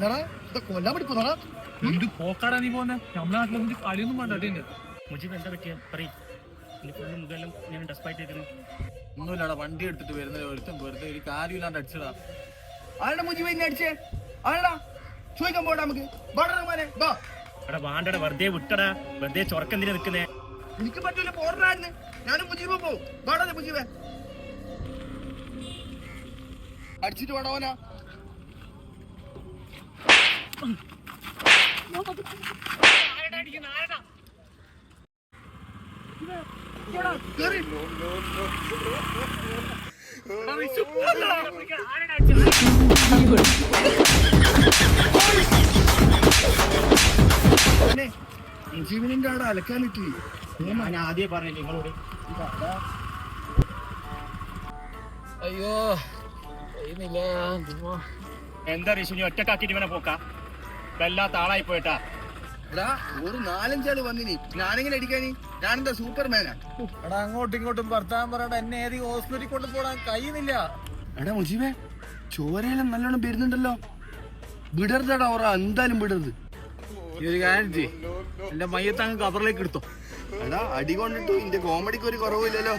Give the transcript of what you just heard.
അല്ലടാ ഇത് കൊല്ലാൻ വേണ്ടി പോന്നടാ. എന്ത് പോക്കാടാ നീ പോന്നെ? നമ്മുടെ നാട്ടിലൊന്നും കളിയൊന്നും വേണ്ട അടിയുണ്ട് മുജീബ് എന്താ പറ്റിയ? പറയും. ഫുള്ള് ഞാൻ ഡെസ്പായിട്ട് ചെയ്തിരുന്നു ഒന്നുമില്ലടാ വണ്ടി എടുത്തിട്ട് വരുന്ന ഒരുത്തും വെറുതെ ഒരു കാര്യമില്ലാണ്ട് അടിച്ചടാ ആരുടെ മുജീബ് എന്നെ അടിച്ചേ? ആരടാ? ചോദിക്കാൻ പോടാ നമുക്ക്. ബാടാ റഹ്മാനെ ബാ എടാ വാണ്ടടാ വെറുതെ വിട്ടടാ. വെറുതെ ചൊറക്കെന്തിനാ നിൽക്കുന്നേ എനിക്ക് പറ്റൂല പോടാന്ന് ഞാനും മുജീബ് പോവും. മുജീബ് മുജീബേ. അടിച്ചിട്ട് വേണോനാ കേറി മുജീബിനിന്റെ അവിടെ അലക്കാനിട്ട് ഞാൻ ആദ്യം പറഞ്ഞു നിങ്ങളോട് അയ്യോ എന്താ ഋഷി ഒറ്റക്കാക്കിട്ട് ഇവനെ പോക്കാ? വല്ലാത്ത ആളായി പോയിട്ടാ. എടാ ഒരു നാലഞ്ചാൾ വന്നിനി. ഞാനെങ്ങനെ അടിക്കാനി? ഞാനെന്താ സൂപ്പർമാനാ? എടാ അങ്ങോട്ടും ഇങ്ങോട്ടും ഭർത്താൻ പറയണ്ട എന്നെ ഏത് ഹോസ്പിറ്റലിൽ കൊണ്ടുപോകാൻ കഴിയുന്നില്ല. എടാ മുജീബേ ചോരയെല്ലാം നല്ലോണം വരുന്നുണ്ടല്ലോ. വിടരുതടാ ഓറ എന്തായാലും വിടരുത്. ഈ ഒരു കാര്യം ചെയ്യ്. എന്റെ മയ്യത്ത് അങ്ങ് കവറിലേക്ക് എടുത്തോ. എടാ അടി കൊണ്ടിട്ടു ഇന്റെ കോമഡിക്ക് ഒരു കുറവില്ലല്ലോ